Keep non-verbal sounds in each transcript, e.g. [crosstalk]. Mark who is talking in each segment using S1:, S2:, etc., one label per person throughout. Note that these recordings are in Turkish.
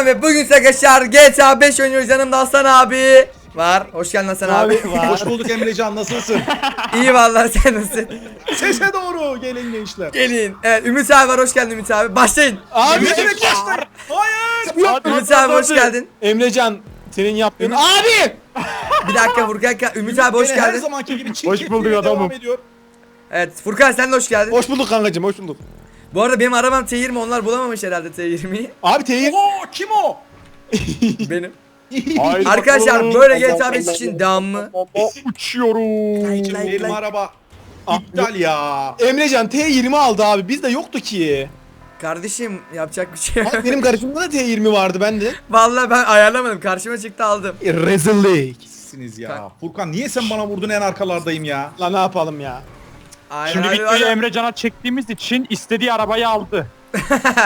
S1: ben ve bugün arkadaşlar GTA 5 oynuyoruz yanımda Hasan abi var. Hoş geldin Hasan abi.
S2: Abi var.
S3: Hoş bulduk Emrecan nasılsın? [laughs]
S1: İyi vallahi sen nasılsın?
S3: Sese doğru gelin gençler.
S1: Gelin. Evet Ümit abi var hoş geldin Ümit abi. Başlayın.
S2: Abi
S3: Evet başlayın. Hayır.
S2: Yok,
S1: Ümit abi hoş geldin.
S2: Emrecan senin yaptığın.
S1: Ümit-
S2: Abi!
S1: Bir dakika Furkan ka- Ümit abi hoş
S3: Gene Her
S1: geldin.
S3: zamanki gibi çirkefliğe
S2: Hoş bulduk adamım.
S3: ediyor.
S1: Evet Furkan sen de hoş geldin.
S2: Hoş bulduk kankacım hoş bulduk.
S1: Bu arada benim arabam T20 onlar bulamamış herhalde T20'yi.
S2: Abi teyir.
S3: Oo kim o? [laughs]
S1: Benim.
S2: Haydi
S1: Arkadaşlar
S2: bakalım.
S1: böyle GTA 5 için devamlı.
S2: Uçuyorum.
S1: Like, like,
S3: Benim araba iptal ya.
S2: Emrecan T20 aldı abi bizde yoktu ki.
S1: Kardeşim yapacak bir şey yok.
S2: Abi benim karşımda da T20 vardı bende.
S1: Vallahi ben ayarlamadım. Karşıma çıktı aldım.
S2: Rezillik.
S3: Sizsiniz ya. Furkan niye sen bana vurdun en arkalardayım ya?
S2: Lan ne yapalım ya?
S1: Aynen,
S4: Şimdi
S1: hadi,
S4: videoyu
S1: hadi.
S4: Emrecan'a çektiğimiz için istediği arabayı aldı.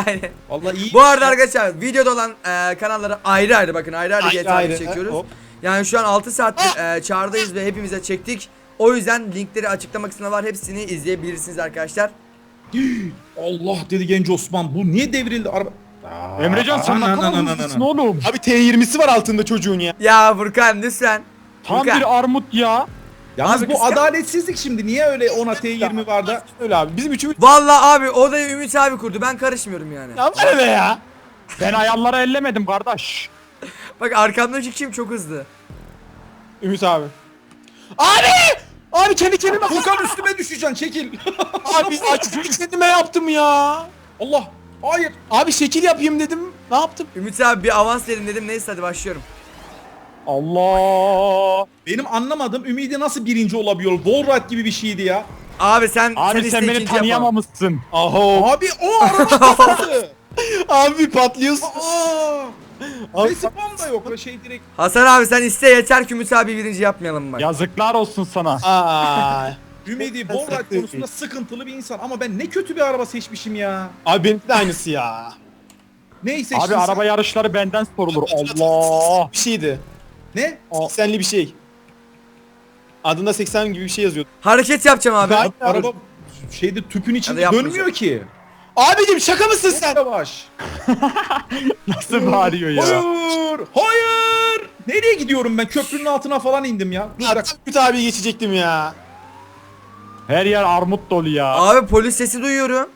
S1: Aynen. [laughs]
S3: Vallahi iyi.
S1: Bu arada arkadaşlar videoda olan e, kanallara ayrı ayrı bakın ayrı ayrı GTA
S2: ayrı,
S1: çekiyoruz.
S2: hop.
S1: Yani şu an 6 saattir e, çağrıdayız ve hepimize çektik. O yüzden linkleri açıklama kısmında var. Hepsini izleyebilirsiniz arkadaşlar. [gasps]
S3: Allah dedi genç Osman. Bu niye devrildi araba? Aa,
S4: Emrecan sen ne kadar hızlısın oğlum.
S2: Abi T20'si var altında çocuğun ya.
S1: Ya Furkan lütfen.
S4: Tam
S1: Furkan.
S4: bir armut ya.
S3: Yalnız
S1: Abi
S3: bu adaletsizlik şimdi. Niye öyle ona T20 var da?
S2: Öyle abi bizim üçümüz.
S1: Vallahi abi odayı Ümit abi kurdu. Ben karışmıyorum yani.
S2: Ya bana ne ya?
S4: Ben ayarları ellemedim kardeş.
S1: Bak arkamdaki kim çok hızlı.
S2: Ümit abi. Abi! Abi kendi kendime
S3: Furkan üstüme düşeceksin çekil. [laughs]
S2: Abi kendi kendime yaptım ya.
S3: Allah. Hayır.
S2: Abi şekil yapayım dedim. Ne yaptım?
S1: Ümit abi bir avans verin dedim. Neyse hadi başlıyorum.
S4: Allah.
S3: Benim anlamadım Ümidi nasıl birinci olabiliyor? Wallride gibi bir şeydi ya.
S1: Abi sen
S4: Abi
S1: iste
S4: sen beni tanıyamamışsın.
S2: Aho.
S3: Abi o araba [laughs] kafası.
S2: Abi patlıyorsun.
S3: Aa.
S2: Abi-
S3: Respawn da yok. Şey direkt.
S1: Hasan abi sen iste yeter ki Ümit abi birinci yapmayalım bak.
S4: Yazıklar olsun sana.
S2: Aa. [laughs]
S3: Ümidi Wallride konusunda sıkıntılı bir insan ama ben ne kötü bir araba seçmişim ya.
S2: Abi benimki de aynısı ya.
S3: Neyi seçtin
S4: Abi
S3: sen?
S4: araba yarışları benden sorulur. Allah.
S2: Bir şeydi.
S3: Ne?
S2: 80'li bir şey. Adında 80 gibi bir şey yazıyordu.
S1: Hareket yapacağım abi.
S2: Ben-
S3: Araba şeyde tüpün içinde
S1: yapmayacağım.
S3: dönmüyor ki.
S2: Abicim şaka mısın sen?
S3: yavaş. [laughs]
S4: Nasıl bağırıyor ya.
S3: Hayır. Hayır. Nereye gidiyorum ben? Köprünün altına falan indim ya. Dur bir
S2: Ya,
S3: dakika.
S2: Abi geçecektim ya.
S4: Her yer armut dolu ya.
S1: Abi polis sesi duyuyorum.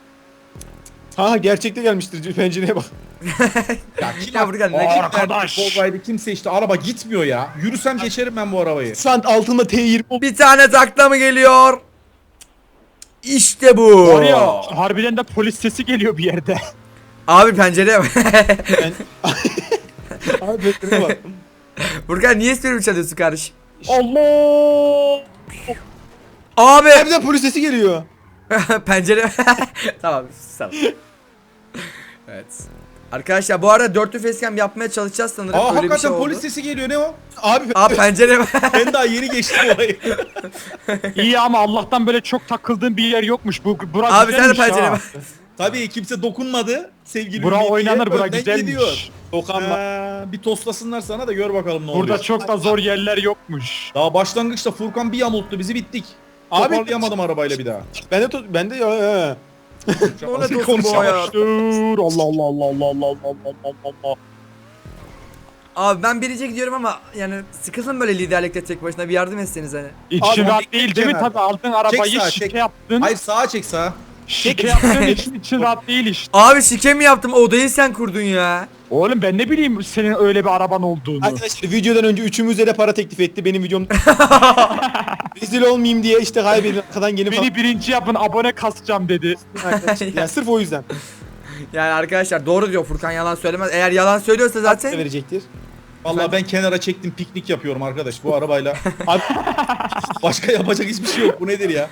S2: Ha gerçekte gelmiştir pencereye bak.
S3: Ya kim
S1: Ya Furkan, ne
S3: Aa,
S1: kim-
S3: Arkadaş. Wallride'i kim seçti? Araba gitmiyor ya. Yürüsem geçerim ben bu arabayı.
S2: Şu an altında T20
S1: Bir tane takla mı geliyor? İşte bu.
S4: Var ya harbiden de polis sesi geliyor bir yerde.
S1: Abi pencereye bak. [laughs]
S2: abi pencereye bak.
S1: Furkan niye sürüm çalıyorsun kardeşim?
S4: Allah.
S1: Abi.
S2: Harbiden polis sesi geliyor. [laughs]
S1: Pencere. [laughs] tamam tamam. evet. Arkadaşlar bu arada dörtlü facecam yapmaya çalışacağız sanırım.
S3: Aa
S1: Öyle bir
S3: hakikaten
S1: şey oldu.
S3: polis sesi geliyor ne o?
S2: Abi
S1: Abi pencere [laughs]
S3: Ben daha yeni geçtim orayı. [laughs]
S4: İyi ama Allah'tan böyle çok takıldığın bir yer yokmuş. Bu bura
S1: Abi sen de
S4: güzelmiş
S1: pencere
S4: ha.
S1: bak.
S3: Tabii kimse dokunmadı sevgili
S4: Bura
S3: Ümidi'ye.
S4: oynanır bura
S3: Önden
S4: güzelmiş.
S3: gidiyor.
S2: dokanma.
S3: Ha, bir toslasınlar sana da gör bakalım ne
S4: Burada
S3: oluyor.
S4: çok da zor yerler yokmuş.
S3: Daha başlangıçta Furkan bir yamulttu bizi bittik.
S2: Abi-
S3: Toparlayamadım arabayla bir daha.
S2: Ben de ben de ya. ya.
S1: O ne dostum bu?
S4: Dur Allah Allah Allah Allah Allah Allah Allah.
S1: Abi ben birinci gidiyorum ama yani sıkıldım böyle liderlikte tek başına bir yardım etseniz hani.
S4: İçin
S3: Abi,
S4: rahat değil değil mi? Tabii aldın arabayı
S3: sağa,
S4: şike
S3: çek.
S4: yaptın.
S3: Hayır sağa çek sağa.
S4: Şike yaptın için, için rahat değil işte.
S1: Abi şike mi yaptım odayı sen kurdun ya.
S4: Oğlum ben ne bileyim senin öyle bir araban olduğunu.
S2: Arkadaşlar videodan önce üçümüze de para teklif etti benim videom. Rezil olmayayım diye işte kaybedin arkadan gelin falan.
S4: Beni birinci yapın abone kasacağım dedi.
S2: Yani sırf o yüzden. [laughs]
S1: Yani arkadaşlar doğru diyor Furkan yalan söylemez. Eğer yalan söylüyorsa zaten
S2: verecektir.
S3: Vallahi ben kenara çektim piknik yapıyorum arkadaş bu arabayla. [laughs]
S2: Abi
S3: Başka yapacak hiçbir şey yok. Bu nedir ya?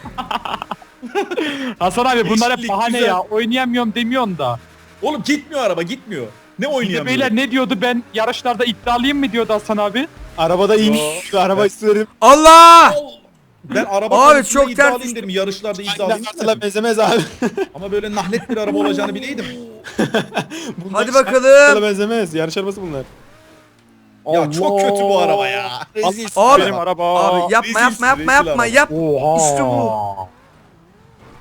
S3: [laughs]
S4: Hasan abi bunlar hep
S3: Yeşillik
S4: bahane
S3: güzel.
S4: ya. Oynayamıyorum demiyorsun da.
S3: Oğlum gitmiyor araba gitmiyor. Ne
S4: Bir de
S3: oynayamıyor?
S4: beyler ne diyordu ben yarışlarda iddialıyım mı diyordu Hasan abi?
S2: arabada in. Şu araba isterim.
S1: Allah!
S3: Ben araba
S1: Abi, çok
S3: iddialıyım
S1: ters.
S3: dedim. Yarışlarda iddialıyım
S2: Kartal'a
S3: dedim.
S2: benzemez abi. [laughs]
S3: Ama böyle nahlet bir araba olacağını bileydim. [laughs]
S2: Bunlar
S1: Hadi bakalım.
S2: benzemez. Yarış arabası bunlar.
S3: Ya çok kötü bu araba ya. Rezil.
S1: Abi,
S4: Benim araba.
S1: Abi yapma
S3: rezilsin,
S1: yapma yapma
S3: rezil
S1: yapma yap.
S4: Oha.
S1: İşte bu.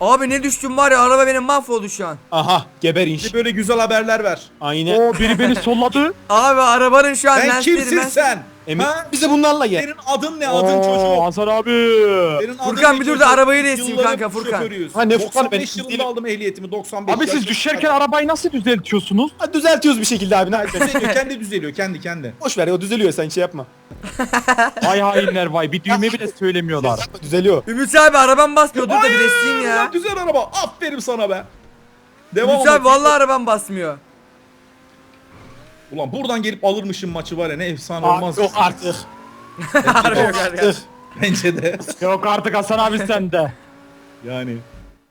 S1: Abi ne düştüm var ya araba benim mahvoldu şu an.
S2: Aha geber inş.
S3: Böyle güzel haberler ver.
S2: Aynen.
S4: Oo biri beni solladı.
S1: Abi arabanın şu an
S3: Sen
S1: lensleri
S3: kimsin
S1: lens-
S3: sen?
S2: Emin
S3: Ha?
S2: bize bunlarla gel.
S3: Senin adın ne? Adın
S4: Oo,
S3: çocuğu.
S4: Hasan abi.
S3: Senin adın
S1: Furkan
S3: ne
S1: bir dur da
S3: çocuğu?
S1: arabayı
S3: Yılların
S1: kanka, Furkan.
S3: şoförüyüz.
S2: Ha, ne Furkan,
S3: 95
S2: ben-
S3: yılında aldım ehliyetimi 95
S4: Abi siz
S3: yaşında.
S4: düşerken arabayı nasıl düzeltiyorsunuz?
S2: Ha, düzeltiyoruz bir şekilde abi. Ne yapacağız?
S3: düzeliyor kendi düzeliyor kendi kendi.
S2: Boş ver ya o düzeliyor sen şey yapma. [laughs]
S4: Vay hainler vay. Bir düğme bile söylemiyorlar.
S2: Yapma, düzeliyor.
S1: Ümit abi arabam basmıyor dur da bir resmeyeyim ya.
S3: lan Güzel araba. Aferin sana be. Devam
S1: Ümit abi vallahi arabam basmıyor.
S3: Ulan buradan gelip alırmışım maçı var ya ne efsane
S2: Aa,
S3: olmaz.
S2: yok artık. [laughs]
S1: Harbi yok
S2: Artık.
S3: Bence de.
S4: Yok artık Hasan abi sende.
S3: Yani.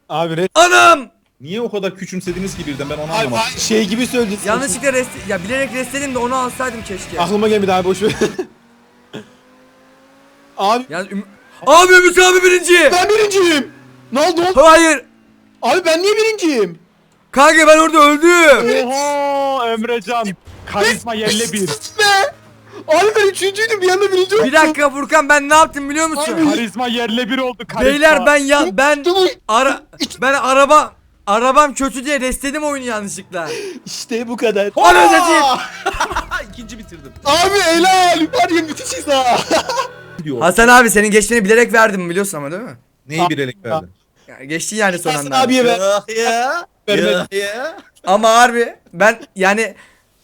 S2: Abi red.
S1: Anam!
S3: Niye o kadar küçümsediniz ki birden ben onu
S2: Abi,
S3: anlamadım.
S2: şey gibi söyledin.
S1: Yanlışlıkla rest ya bilerek restledim de onu alsaydım keşke.
S2: Aklıma gelmedi abi boş ver. [laughs] abi
S1: Ya Üm- Abi Ümit abi birinci.
S2: ben birinciyim. Ne oldu?
S1: Hayır.
S2: Abi ben niye birinciyim?
S1: Kanka ben orada öldüm.
S4: Oha Emrecan. Karizma yerle bir.
S2: Ne? Abi ben üçüncüydüm bir anda birinci oldum.
S1: Bir dakika Furkan ben ne yaptım biliyor musun?
S2: Abi.
S4: Karizma yerle bir oldu karizma.
S1: Beyler ben ya ben ara ben araba arabam kötü diye restledim oyunu yanlışlıkla.
S2: İşte bu kadar.
S1: Ananı satayım. [laughs]
S3: İkinci bitirdim.
S2: Abi helal. Var ya müthişiz ha.
S1: Hasan abi senin geçtiğini bilerek verdim biliyorsun ama değil mi?
S3: Neyi bir elek verdin?
S1: Ya geçti yani son
S2: Hasan
S1: anda.
S2: abiye ver.
S3: ya.
S2: Vermedim.
S3: ya.
S1: Ama harbi ben yani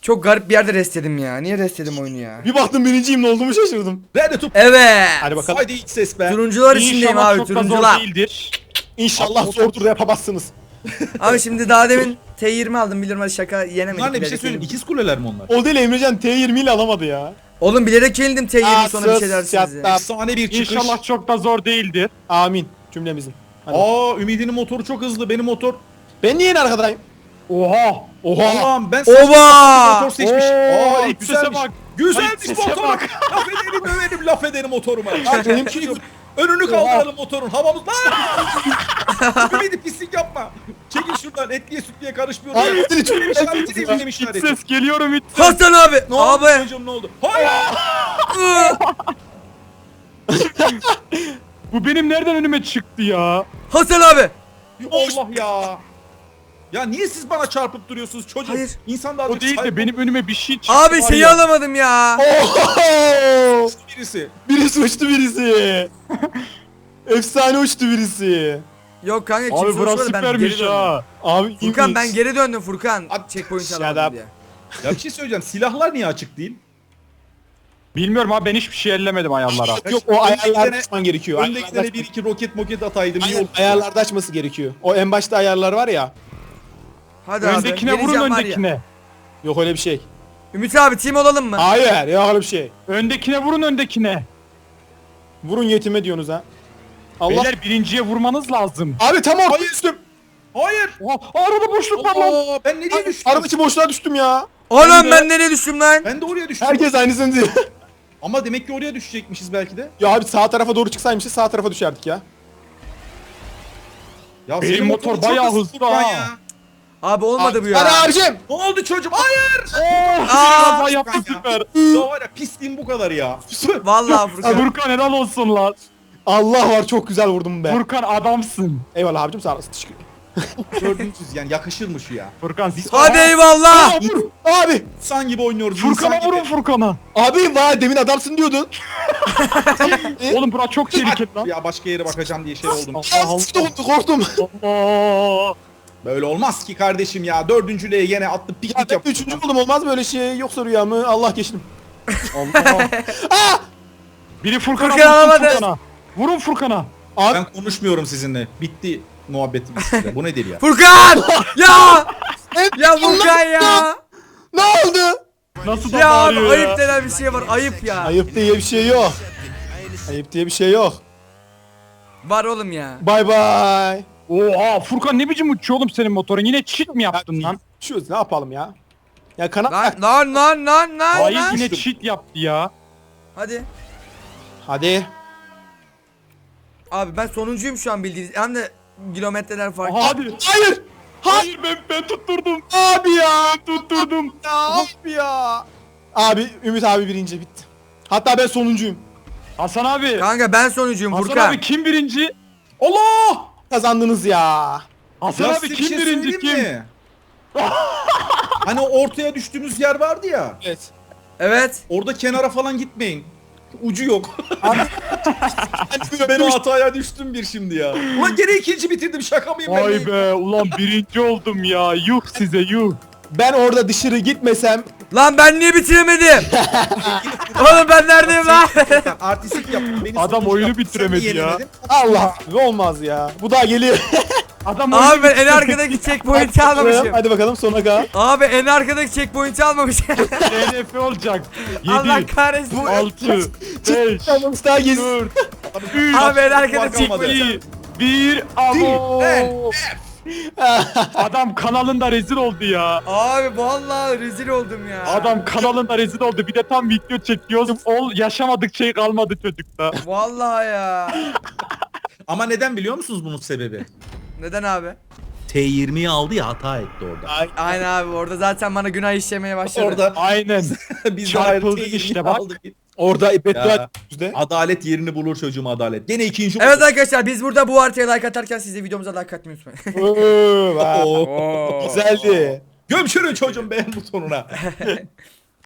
S1: çok garip bir yerde restledim ya. Niye restledim oyunu ya?
S2: Bir baktım birinciyim ne olduğumu şaşırdım.
S3: Ver de top.
S1: Evet.
S2: Hadi bakalım.
S3: Haydi ilk ses be.
S1: Turuncular içindeyim
S4: İnşallah
S1: abi
S4: çok da zor
S1: turuncular.
S4: değildir.
S2: İnşallah zordur yapamazsınız. [laughs]
S1: Abi şimdi daha demin T20 aldım biliyorum hadi şaka yenemedik.
S3: Bunlar ne bir şey
S1: bilerek
S3: söyleyeyim.
S1: yenildim.
S3: İkiz kuleler mi onlar?
S2: O değil Emrecan T20 ile alamadı ya.
S1: Oğlum bilerek yenildim T20
S2: Aa,
S1: sonra bir şey
S2: sus,
S1: dersiniz ya.
S3: Efsane bir çıkış.
S4: İnşallah çok da zor değildir.
S2: Amin cümlemizin. Hadi.
S3: Aa Ümidinin motoru çok hızlı. Benim motor.
S2: Ben niye en arkadayım?
S4: Oha.
S2: Oha.
S3: Allah'ım ben
S1: Oba!
S3: motor seçmiş.
S4: Oo,
S3: Aa
S4: iç sese
S3: güzelmiş.
S4: bak.
S3: Güzelmiş
S4: Ay, sese
S3: motor.
S4: bak. [laughs]
S3: laf ederim överim laf ederim motoruma. [laughs]
S2: Abi benimki
S3: Önünü kaldıralım motorun. Havamız lan. Ümidi pislik yapma. Çekil şuradan etliye sütlüye karışmıyor.
S2: Abi seni çok
S3: İşareti değil,
S4: İç
S3: işareti.
S4: ses geliyorum iç ses.
S1: Hasan abi.
S3: Ne oldu
S1: Abi.
S3: çocuğum ne oldu? Hayır. [laughs]
S4: Bu benim nereden önüme çıktı ya?
S1: Hasan abi.
S3: Allah ya. Ya niye siz bana çarpıp duruyorsunuz çocuk?
S1: Hayır.
S3: İnsan da
S4: O
S3: azıcık
S4: değil de benim önüme bir şey çıktı.
S1: Abi
S4: var
S1: şeyi
S4: ya.
S1: alamadım ya.
S2: Oho!
S3: birisi.
S2: Birisi uçtu birisi. [laughs] Efsane uçtu birisi.
S1: Yok kanka
S4: Abi
S1: kimse
S4: burası
S1: uçmadı ben
S4: süpermiş
S1: geri döndüm.
S2: Ah,
S4: ha.
S2: Abi
S1: Furkan ben geri döndüm Furkan.
S3: At-
S1: Checkpoint
S2: Shut
S1: alamadım
S2: up.
S1: diye.
S3: Ya bir şey söyleyeceğim. Silahlar niye açık değil?
S4: Bilmiyorum abi ben hiçbir şey ellemedim ayarlara.
S2: Yok o ayarlarda
S3: Öndekilere-
S2: açman gerekiyor.
S3: Öndekilere
S2: Ayarlarda,
S3: bir iki roket moket ataydım. iyi
S2: Aynen, ayarlarda açması gerekiyor. O en başta ayarlar var ya.
S1: Hadi abi.
S4: Öndekine
S1: geleceğim
S4: vurun
S1: var ya.
S4: öndekine.
S2: Yok öyle bir şey.
S1: Ümit abi team olalım mı?
S2: Hayır yok öyle bir şey.
S4: Öndekine vurun öndekine.
S2: Vurun yetime diyorsunuz ha. Allah.
S4: Beyler birinciye vurmanız lazım.
S2: Abi tam orta düştüm.
S3: Hayır.
S4: Oha arada boşluk var lan.
S3: Ben nereye düştüm?
S2: Aradaki boşluğa düştüm ya. De-
S1: ben nereye düştüm lan?
S3: Ben de oraya düştüm.
S2: Herkes aynısını diyor.
S3: Ama demek ki oraya düşecekmişiz belki de.
S2: ya abi sağ tarafa doğru çıksaymışız sağ tarafa düşerdik ya.
S3: Ya
S4: Benim motor bayağı hızlı ha.
S3: Ya.
S1: Abi olmadı bu
S2: Hadi
S1: ya.
S2: abicim.
S3: Ne oldu çocuğum? Hayır.
S1: Aa,
S4: Kaza yaptı
S3: Furkan
S4: süper.
S3: Ya var ya pisliğim bu kadar ya. [laughs]
S1: Vallahi Furkan.
S4: Furkan helal olsun lan.
S2: Allah var çok güzel vurdum be.
S4: Furkan adamsın.
S2: Eyvallah abicim sağ olasın. Teşekkür ederim. [laughs]
S3: Dördüncüyüz yani yakışırmış ya.
S4: Furkan
S1: Hadi eyvallah.
S2: Aa, vur. Abi.
S3: İnsan gibi oynuyoruz.
S4: Furkan'a vurun Furkan'a.
S2: Abi var demin adamsın diyordun. [laughs]
S4: Oğlum bura çok tehlikeli lan.
S3: Ya başka yere bakacağım diye şey oldum.
S4: Allah
S2: Korktum korktum.
S4: Allah.
S3: Böyle olmaz ki kardeşim ya. Dördüncülüğe yine attı
S2: Ya
S3: piknik
S2: ben
S3: yap.
S2: üçüncü oldum olmaz böyle şey yoksa rüya mı? Allah geçtim. [laughs]
S4: Allah. [laughs] Biri Furkan'a
S1: Furkan
S4: vursun
S1: alamadı.
S4: Furkan'a. Vurun Furkan'a.
S2: Abi
S3: Ben konuşmuyorum sizinle. Bitti muhabbetimiz size. Bu nedir ya? [laughs]
S1: Furkan! ya! Ya Furkan ya!
S2: ne oldu?
S4: Nasıl da
S1: Ya abi
S4: bağırıyor
S1: ayıp
S4: ya.
S1: denen bir şey var ayıp ya.
S2: Ayıp diye bir şey yok. Ayıp diye bir şey yok.
S1: Var oğlum ya.
S2: Bay bay.
S4: Oha Furkan ne biçim uçuyor oğlum senin motorun? Yine cheat mi yaptın lan?
S2: Şu ne yapalım ya? Ya kanat
S1: Lan lan lan lan lan
S4: Hayır
S1: lan.
S4: yine cheat yaptı ya.
S1: Hadi.
S2: Hadi.
S1: Abi ben sonuncuyum şu an bildiğiniz. Hem de kilometreler farklı.
S4: Aha, hadi.
S2: Hayır.
S4: Hayır ben ben tutturdum.
S2: Abi ya.
S4: Tutturdum. [laughs]
S2: Ya abi ya. Abi Ümit abi birinci bitti. Hatta ben sonuncuyum.
S4: Hasan abi.
S1: Kanka ben sonuncuyum
S4: Hasan
S1: Furkan.
S4: abi kim birinci?
S3: Allah!
S2: Kazandınız ya.
S4: Hasan
S3: Ya
S4: abi
S3: size bir
S4: kim
S3: şey
S4: birinci
S3: söyleyeyim
S4: kim?
S3: mi? [laughs] hani ortaya düştüğümüz yer vardı ya.
S2: Evet.
S1: Evet.
S3: Orada kenara falan gitmeyin. Ucu yok.
S2: Hani [laughs]
S3: ben o hataya düştüm bir şimdi ya. Ulan gene ikinci bitirdim şaka mıyım ben?
S4: Vay be ulan birinci oldum ya. Yuh size yuh.
S2: Ben orada dışarı gitmesem
S1: Lan ben niye bitiremedim? [laughs] Oğlum ben neredeyim lan?
S3: Sen artistik yaptın. Beni
S4: Adam oyunu bitiremedi ya.
S2: Allah olmaz ya. Bu daha geliyor.
S4: Adam
S1: Abi ben en arkadaki checkpoint'i almamışım.
S2: Hadi bakalım sona kal.
S1: Abi en arkadaki checkpoint'i almamışım.
S4: DNF olacak. [laughs]
S1: Allah
S4: 7,
S1: kahretsin.
S4: 6, 5,
S2: Tamamız daha gez.
S4: 4,
S1: Abi en arkada
S3: Var kalmadı.
S1: checkpoint.
S4: 2, 1, abo. [laughs] Adam kanalında rezil oldu ya.
S1: Abi vallahi rezil oldum ya.
S4: Adam kanalında rezil oldu. Bir de tam video çekiyoruz. Ol yaşamadık şey kalmadı çocukta.
S1: Vallahi ya. [laughs]
S3: Ama neden biliyor musunuz bunun sebebi?
S1: Neden abi?
S3: T20'yi aldı ya hata etti orada.
S1: Aynen abi orada zaten bana günah işlemeye başladı.
S3: Orada
S4: Aynen.
S3: biz
S4: Çarpıldı
S3: de ayrı
S4: işte
S3: T20'yi
S4: bak.
S3: aldık.
S2: Orada
S3: Ya.
S2: beddua yüzde.
S3: Adalet yerini bulur çocuğum adalet. Gene ikinci
S1: Evet arkadaşlar biz burada bu haritaya like atarken siz de videomuza like atmayı unutmayın. [laughs]
S3: Oo.
S1: Oo.
S2: Güzeldi.
S3: Gömçürün çocuğum beğen butonuna. [laughs]